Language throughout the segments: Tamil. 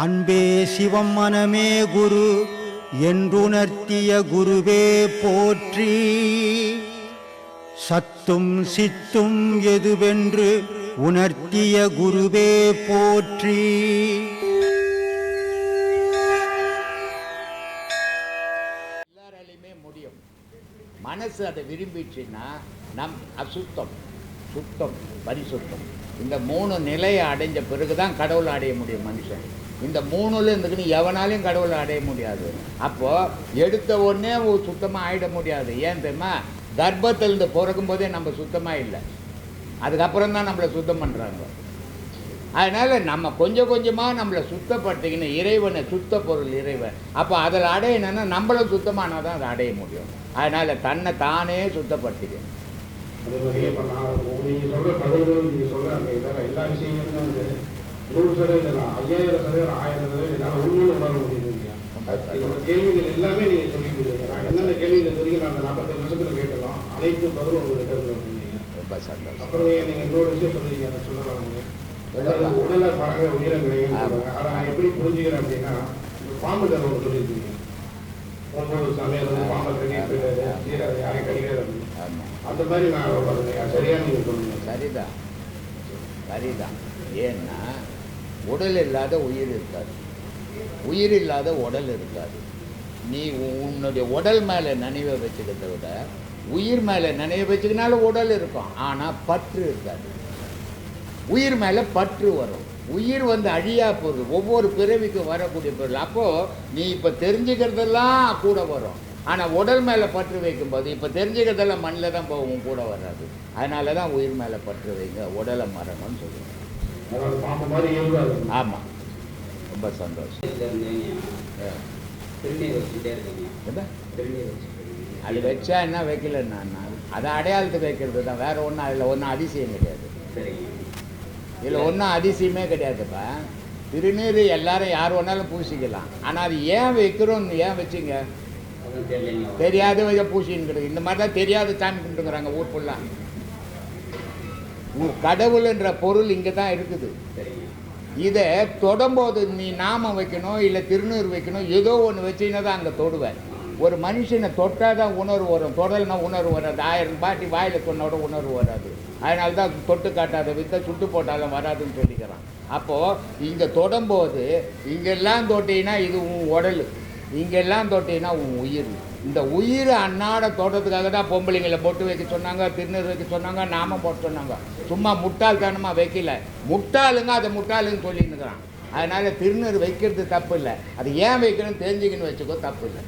அன்பே சிவம் மனமே குரு என்றுணர்த்திய குருவே போற்றி. சத்தும் சித்தும் எதுவென்று உணர்த்திய குருவே போற்றி. எல்லாராலையுமே முடியும். மனசு அதை விரும்பிச்சுன்னா நம் அசுத்தம் சுத்தம் பரிசுத்தம். இந்த மூணு நிலையை அடைஞ்ச பிறகு தான் கடவுள் அடைய முடியும் மனுஷன். இந்த மூணுல இருந்துக்குன்னு எவனாலையும் கடவுளை அடைய முடியாது. அப்போது எடுத்த உடனே சுத்தமாக ஆயிட முடியாது. ஏன் தெரியுமா? கர்ப்பத்திலிருந்து பிறக்கும் போதே நம்ம சுத்தமாக இல்லை. அதுக்கப்புறம் தான் நம்மளை சுத்தம் பண்ணுறாங்க அதனால் நம்ம கொஞ்சம் கொஞ்சமாக நம்மளை சுத்தப்படுத்திக்கணும் இறைவனை சுத்த பொருள் இறைவன். அப்போ அதில் அடையணும்னா நம்மளும் சுத்தமானால் தான் அதை அடைய முடியும். அதனால் தன்னை தானே சுத்தப்படுத்திக்கணும். அதே மாதிரி இப்போ நான் நீங்கள் சொல்கிற கடவுள் நீங்கள் சொல்கிற அந்த இதெல்லாம் எல்லா விஷயங்களும் வந்து நூறு சதவீதம் ஐயாயிரம் சதவீதம் ஆயிரம் சதவீதம் என்னால் உண்மையை உணர முடியுது இல்லையா? இதோட கேள்விகள் எல்லாமே நீங்கள் சொல்லி கொடுங்க நான் என்னென்ன கேள்விகள் வரைக்கும் நான் அந்த நாற்பத்தஞ்சு வருஷத்தில் கேட்டலாம் அனைத்து பதிலும் ரொம்ப சந்தோஷம். அப்புறம் நீங்கள் இன்னொரு விஷயம் சொல்றீங்க அதை சொல்லலாம் அதாவது உடலை பறவை உயிரங்களையும் அதை நான் எப்படி புரிஞ்சுக்கிறேன் அப்படின்னா பாம்பு ஒன்று சொல்லியிருக்கீங்க ஒன்பது சமையல் பாம்பை போயிடாது தீராது யாரையும் ஆமாம் அந்த மாதிரி நான் சரியா நீங்க சொல்லுங்க. சரிதான். சரிதான். ஏன்னா உடல் இல்லாத உயிர் இருக்காது. உயிர் இல்லாத உடல் இருக்காது. நீ உன்னுடைய உடல் மேலே நினைவை வச்சுக்கிறத விட உயிர் மேலே நினைவை வச்சுக்கினாலும் உடல் இருக்கும். ஆனால் பற்று இருக்காது. உயிர் மேலே பற்று வரும். உயிர் வந்து அழியா போகுது. ஒவ்வொரு பிறவிக்கும் வரக்கூடிய பொருள். அப்போது நீ இப்போ தெரிஞ்சுக்கிறதெல்லாம் கூட வரும். ஆனால் உடல் மேலே பற்று வைக்கும்போது இப்போ தெரிஞ்சுக்கிறதெல்லாம் மண்ணில் தான் போகும். கூட வராது. அதனால தான் உயிர் மேலே பற்று வைங்க. உடலை மரணம்னு சொல்லுவேன் ஆமாம் ரொம்ப சந்தோஷம். அது வச்சா என்ன வைக்கலன்னா அதை அடையாளத்துக்கு வைக்கிறது தான். வேற ஒன்றும் அதில் ஒன்றும் அதிசயம் கிடையாது. இதில் ஒன்றும் அதிசயமே கிடையாதுப்பா. திருநீர் எல்லாரும் யார் வேணாலும் பூசிக்கலாம். ஆனால் அது ஏன் வைக்கிறோம்னு ஏன் வச்சிங்க? தெரியாத பூசின்னு இந்த மாதிரி தான் தெரியாத சாமி கும்பிட்டுங்கிறாங்க ஊர் ஃபுல்லாக கடவுள்ன்ற பொருள் இங்கே தான் இருக்குது. இதை தொடும்போது நீ நாமம் வைக்கணும் இல்லை திருநீர் வைக்கணும் ஏதோ ஒன்று வச்சிங்கன்னா தான் அங்கே தொடுவேன். ஒரு மனுஷனை தொட்டால் தான் உணர்வு வரும். தொடல்னா உணர்வு வராது. ஆயிரம் பாட்டி வாயில் சொன்னோட உணர்வு வராது. அதனால தான் தொட்டு காட்டாத வித்த சுட்டு போட்டாலும் வராதுன்னு சொல்லிக்கிறான். அப்போது இங்கே தொடும்போது இங்கெல்லாம் தொட்டினா இது உன் உடல். இங்கெல்லாம் தொட்டினா உன் உயிர். இந்த உயிர் அன்னாட தோட்டத்துக்காக தான் பொம்பளைங்களை பொட்டு வைக்க சொன்னாங்க திருநீர் வைக்க சொன்னாங்க நாமம் போட்டு சொன்னாங்க. சும்மா முட்டாள்தனமாக வைக்கல. முட்டாளுங்க அதை முட்டாளுன்னு சொல்லின்னுக்கிறான் அதனால் திருநீர் வைக்கிறது தப்பு இல்லை. அது ஏன் வைக்கணும்னு தெரிஞ்சுக்கணும் வச்சுக்கோ தப்பு இல்லை.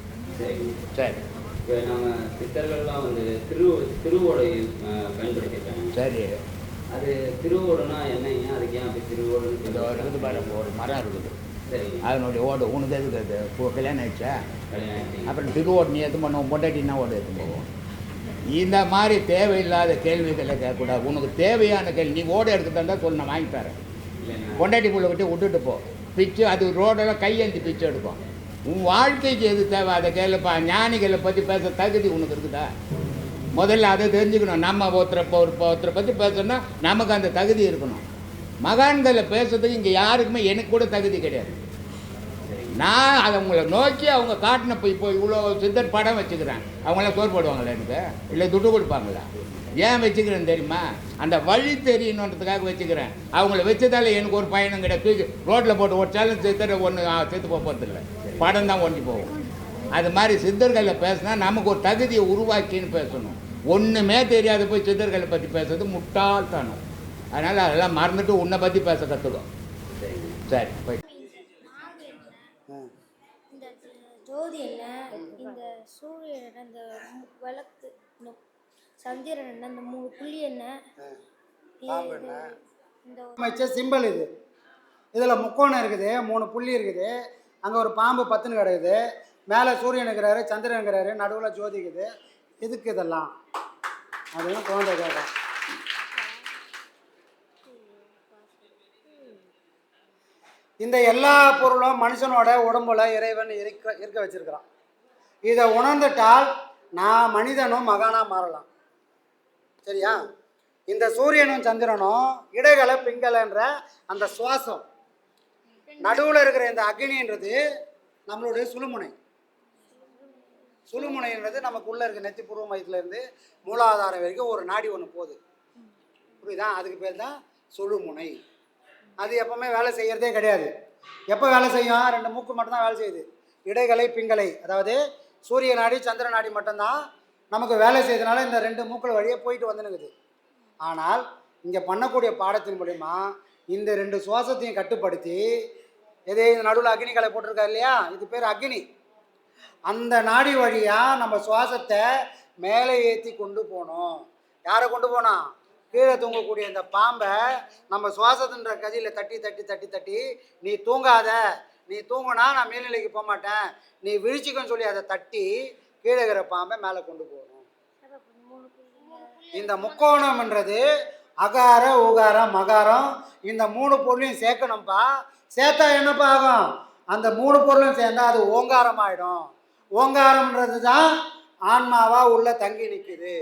சரி. இப்போ நம்ம சித்தர்கள்லாம் வந்து திரு திருவோடை பயன்படுத்திட்டாங்க சரி. அது திருவோடுனா என்னங்க? அதுக்கு ஏன் அப்படி திருவோடு ஒரு மரம் இருக்குது. அதனுடைய ஓடு உனக்கு எதுக்கு அது கல்யாணம் ஆயிடுச்சா. அப்புறம் திருவோடு நீ எது பண்ணுவோம் பொண்டாட்டினா ஓடு எடுத்து போவோம் இந்த மாதிரி தேவையில்லாத கேள்விகளை கேட்கக்கூடாது. உனக்கு தேவையான கேள்வி நீ ஓடு எடுத்துட்டா சொல்லு நான் வாங்கி தரேன் பொண்டாட்டி புள்ள விட்டு விட்டுட்டு போ. பிச்சு அது ரோடெல்லாம் கையேந்தி பிச்சு எடுக்கும். உன் வாழ்க்கைக்கு எது தேவை? அதை கேளுப்பா. ஞானிகளை பற்றி பேச தகுதி உனக்கு இருக்குதா? முதல்ல அதை தெரிஞ்சுக்கணும். நம்ம ஒருத்தரை ஒருத்தரை பற்றி பேசணும்னா நமக்கு அந்த தகுதி இருக்கணும். மகான்களை பேசுறதுக்கு இங்கே யாருக்குமே எனக்கு கூட தகுதி கிடையாது. நான் அதை உங்களை நோக்கி அவங்க காட்டின இப்போ இப்போ இவ்வளோ சித்தர் படம் வச்சுக்கிறேன் அவங்களாம் சோறு போடுவாங்களா எனக்கு? இல்லை துட்டு கொடுப்பாங்களா? ஏன் வச்சுக்கிறேன் தெரியுமா? அந்த வழி தெரியணுன்றதுக்காக வச்சுக்கிறேன். அவங்கள வச்சதால எனக்கு ஒரு பயணம் கிடையாது. தூக்கி ரோட்டில் போட்டு ஒட்டாலும் சித்தரை ஒன்று செத்து போகிறதில்ல படம் தான் ஒண்டி போகும். அது மாதிரி சித்தர்களை பேசினா நமக்கு ஒரு தகுதியை உருவாக்கின்னு பேசணும். ஒன்றுமே தெரியாது போய் சித்தர்களை பற்றி பேசுறது முட்டாள்தனம். அதனால் அதெல்லாம் மறந்துட்டு உன்னை பற்றி பேச கற்றுக்கும் சரி போய். இந்த ஜோதி என்ன இந்த சூரியன் மு- விளக்கு சந்திரன் என்ன இந்த மூணு புள்ளி என்ன அமைச்ச சிம்பிள் இது. இதில் முக்கோணம் இருக்குது மூணு புள்ளி இருக்குது. அங்கே ஒரு பாம்பு பத்துன்னு கிடக்குது. மேலே சூரியன் இருக்கிறாரு சந்திரன் இருக்கிறாரு நடுவில் ஜோதி இருக்குது. எதுக்கு இதெல்லாம்? அப்படின்னு குழந்தை கேட்டேன். இந்த எல்லா பொருளும் மனுஷனோட உடம்புல இறைவன் இருக்க இருக்க வச்சிருக்கிறான். இதை உணர்ந்துட்டால் நான் மனிதனும் மகானாக மாறலாம். சரியா? இந்த சூரியனும் சந்திரனும் இடைகளை பிங்கலைன்ற அந்த சுவாசம் நடுவில் இருக்கிற இந்த அக்னின்றது நம்மளுடைய சுழுமுனை. சுழுமுனைன்றது நமக்குள்ளே இருக்க நெத்தி பூர்வ மையத்துலேருந்து மூலாதாரம் வரைக்கும் ஒரு நாடி ஒன்று போகுது. புரியுதா? அதுக்கு பேர் தான் சுழுமுனை. அது எப்பவுமே வேலை செய்கிறதே கிடையாது. எப்போ வேலை செய்யும்? ரெண்டு மூக்கு மட்டும்தான் வேலை செய்யுது. இடைகளை பிங்களை. அதாவது சூரிய நாடி சந்திர நாடி மட்டும்தான் நமக்கு வேலை செய்யறதுனால இந்த ரெண்டு மூக்கள் வழியே போயிட்டு வந்துனுக்குது ஆனால் இங்கே பண்ணக்கூடிய பாடத்தின் மூலிமா இந்த ரெண்டு சுவாசத்தையும் கட்டுப்படுத்தி எதே நடுவில் அக்னி கலை போட்டிருக்காரு இல்லையா? இது பேர் அக்னி. அந்த நாடி வழியாக நம்ம சுவாசத்தை மேலே ஏற்றி கொண்டு போகணும். யாரை கொண்டு போனோம் கீழே தூங்கக்கூடிய இந்த பாம்பை நம்ம சுவாசத்துன்ற கதியில் தட்டி தட்டி தட்டி தட்டி நீ தூங்காத. நீ தூங்கினா நான் மேல்நிலைக்கு போக மாட்டேன். நீ விழிச்சிக்கன்னு சொல்லி அதை தட்டி கீழே இருக்கிற பாம்பை மேலே கொண்டு போகணும். இந்த முக்கோணம்ன்றது அகார உகாரம் மகாரம் இந்த மூணு பொருளையும் சேர்க்கணும்ப்பா சேர்த்தா என்னப்பா ஆகும்? அந்த மூணு பொருளும் சேர்ந்தா அது ஓங்காரம் ஆயிடும் ஓங்காரம்ன்றது தான் ஆன்மாவாக உள்ள தங்கி நிற்குது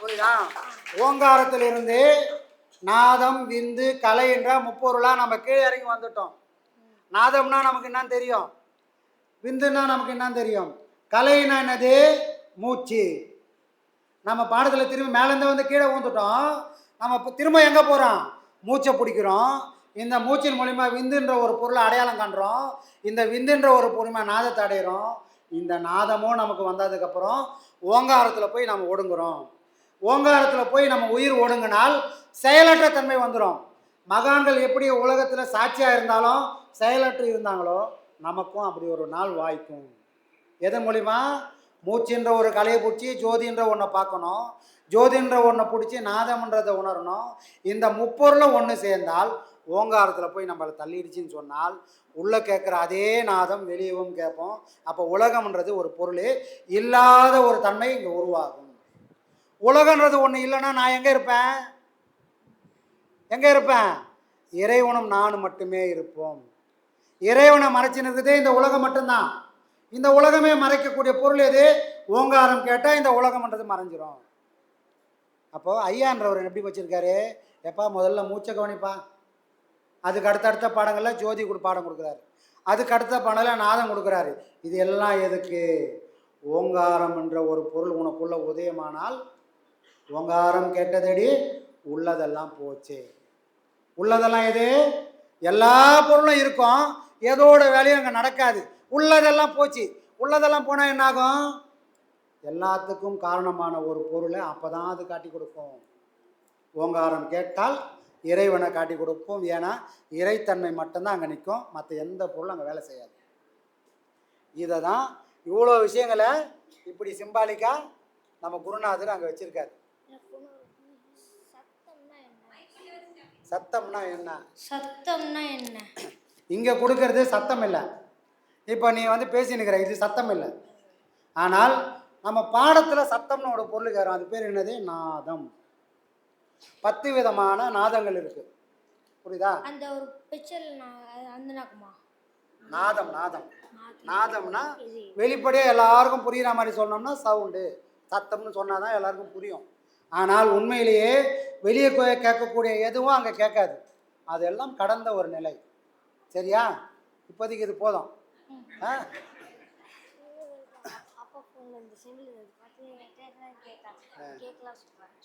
புரியுதா? ஓங்காரத்திலிருந்து நாதம் விந்து கலை என்ற முப்பொருளாக நம்ம கீழே இறங்கி வந்துட்டோம். நாதம்னா நமக்கு என்ன தெரியும்? விந்துன்னா நமக்கு என்ன தெரியும்? கலைனா என்னது? மூச்சு. நம்ம பாடத்தில் திரும்பி மேலேருந்து வந்து கீழே ஊந்துட்டோம். நம்ம இப்போ திரும்ப எங்கே போகிறோம் மூச்சை பிடிக்கிறோம். இந்த மூச்சின் மூலிமா விந்துன்ற ஒரு பொருளை அடையாளம் காண்றோம் இந்த விந்துன்ற ஒரு பொருமா நாதத்தை அடையிறோம். இந்த நாதமும் நமக்கு வந்ததுக்கப்புறம் ஓங்காரத்தில் போய் நம்ம ஒடுங்குறோம். ஓங்காரத்தில் போய் நம்ம உயிர் ஒடுங்கினால் செயலற்ற தன்மை வந்துடும் மகான்கள் எப்படி உலகத்தில் சாட்சியாக இருந்தாலும் செயலற்று இருந்தாங்களோ நமக்கும் அப்படி ஒரு நாள் வாய்க்கும். எதன் மூலிமா மூச்சுன்ற ஒரு கலையை பிடிச்சி ஜோதின்ற ஒன்றை பார்க்கணும். ஜோதின்ற ஒன்றை பிடிச்சி நாதம்ன்றதை உணரணும். இந்த முப்பொருளை ஒன்று சேர்ந்தால் ஓங்காரத்தில் போய் நம்மளை தள்ளிடுச்சின்னு சொன்னால் உள்ளே கேட்குற அதே நாதம் வெளியவும் கேட்போம். அப்போ உலகம்ன்றது ஒரு பொருள் இல்லாத ஒரு தன்மை இங்கே உருவாகும். உலகன்றது ஒன்று இல்லைன்னா நான் எங்கே இருப்பேன்? எங்கே இருப்பேன்? இறைவனும் நானும் மட்டுமே இருப்போம். இறைவனை மறைச்சு நிற்குதே இந்த உலகம் மட்டும்தான். இந்த உலகமே மறைக்கக்கூடிய பொருள் எது? ஓங்காரம் கேட்டால் இந்த உலகம்ன்றது மறைஞ்சிரும். அப்போது ஐயான்றவர் எப்படி வச்சுருக்காரு? எப்பா முதல்ல மூச்சை கவனிப்பா. அதுக்கு அடுத்தடுத்த பாடங்களில் ஜோதி கொடு பாடம் கொடுக்குறாரு. அதுக்கு அடுத்த பாடங்களில் நாதம் கொடுக்குறாரு. இது எல்லாம் எதுக்கு? ஓங்காரம் என்ற ஒரு பொருள் உனக்குள்ளே உதயமானால் ஓங்காரம் கேட்டதடி உள்ளதெல்லாம் போச்சு. உள்ளதெல்லாம் எது? எல்லா பொருளும் இருக்கும். எதோட வேலையும் அங்கே நடக்காது. உள்ளதெல்லாம் போச்சு. உள்ளதெல்லாம் போனால் என்னாகும்? எல்லாத்துக்கும் காரணமான ஒரு பொருளை அப்போ தான் அது காட்டி கொடுக்கும். ஓங்காரம் கேட்டால் இறைவனை காட்டி கொடுப்போம். ஏன்னா இறைத்தன்மை மட்டும்தான் அங்கே நிற்கும். மற்ற எந்த பொருளும் அங்கே வேலை செய்யாது. இதை தான் இவ்வளோ விஷயங்களை இப்படி சிம்பாலிக்காக நம்ம குருநாதர் அங்கே வச்சுருக்காரு. சத்தம்னா என்ன? சத்தம்னா என்ன? இங்கே கொடுக்கறது சத்தம் இல்லை இப்போ நீ வந்து பேசினுக்கிற இது சத்தம் இல்லை ஆனால் நம்ம பாடத்தில் சத்தம்னு ஒரு பொருள் கேட்குறோம். அது பேர் என்னது? நாதம். பத்து விதமான நாதங்கள் இருக்குது புரியுதா? அந்த ஒரு பிக்சர் அந்த நாக்குமா நாதம் நாதம். நாதம்னா வெளிப்படையாக எல்லாருக்கும் புரிகிற மாதிரி சொன்னோம்னா சவுண்டு சத்தம்னு சொன்னால் தான் எல்லாருக்கும் புரியும். ஆனால் உண்மையிலேயே வெளியே கேட்கக்கூடிய எதுவும் அங்கே கேட்காது. அதெல்லாம் கடந்த ஒரு நிலை. சரியா? இப்போதைக்கு இது போதும்.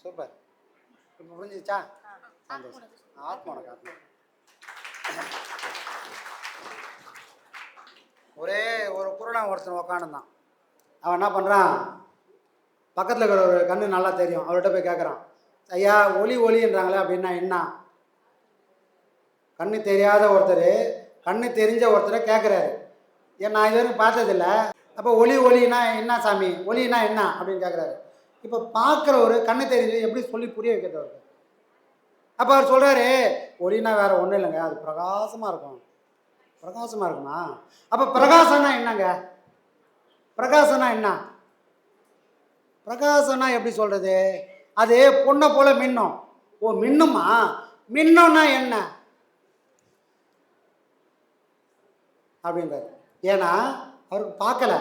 சூப்பர். இப்போ புரிஞ்சிச்சா? சந்தோஷம். ஆத்மாவோட காரணம் ஒரே ஒரு குருடன் ஒருத்தன் உக்காந்துருந்தான் அவன் என்ன பண்ணுறான் பக்கத்தில் இருக்கிற ஒரு கண்ணு நல்லா தெரியும். அவர்கிட்ட போய் கேட்குறான் ஐயா ஒளி ஒளின்றாங்களே அப்படின்னா என்ன கண்ணு தெரியாத ஒருத்தர் கண்ணு தெரிஞ்ச ஒருத்தரை கேட்குறாரு ஏன் நான் இது வரைக்கும் பார்த்ததில்ல. அப்போ ஒளி ஒளினா என்ன சாமி? ஒளினா என்ன? அப்படின்னு கேட்குறாரு இப்போ பார்க்குறவர் கண்ணு தெரிஞ்சு எப்படி சொல்லி புரிய வைக்கிறவருக்கு அப்போ அவர் சொல்கிறாரு ஒளினா வேறு ஒன்றும் இல்லைங்க. அது பிரகாசமாக இருக்கும். பிரகாசமாக இருக்குமா? அப்போ பிரகாசம்னா என்னங்க? பிரகாசம்னா என்ன? பிரகாசம்னா எப்படி சொல்கிறது அது பொண்ணை போல் மின்னும். ஓ மின்னுமா? மின்னம்னா என்ன? அப்படின்றது ஏன்னா அவருக்கு பார்க்கல.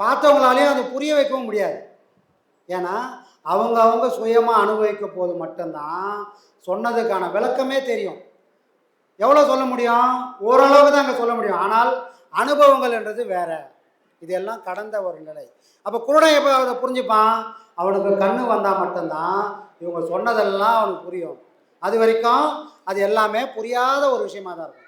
பார்த்தவங்களாலையும் அதை புரிய வைக்கவும் முடியாது. ஏன்னா அவங்க அவங்க சுயமாக அனுபவிக்க போது மட்டும்தான் சொன்னதுக்கான விளக்கமே தெரியும். எவ்வளோ சொல்ல முடியும்? ஓரளவுக்கு தான் அங்கே சொல்ல முடியும். ஆனால் அனுபவங்கள் என்றது வேறு. இதெல்லாம் கடந்த ஒரு நிலை. அப்போ குருடன் எப்போ அதை புரிஞ்சுப்பான்? அவனுக்கு கண்ணு வந்தால் மட்டும்தான் இவங்க சொன்னதெல்லாம் அவனுக்கு புரியும். அது வரைக்கும் அது எல்லாமே புரியாத ஒரு விஷயமா தான் இருக்கும்.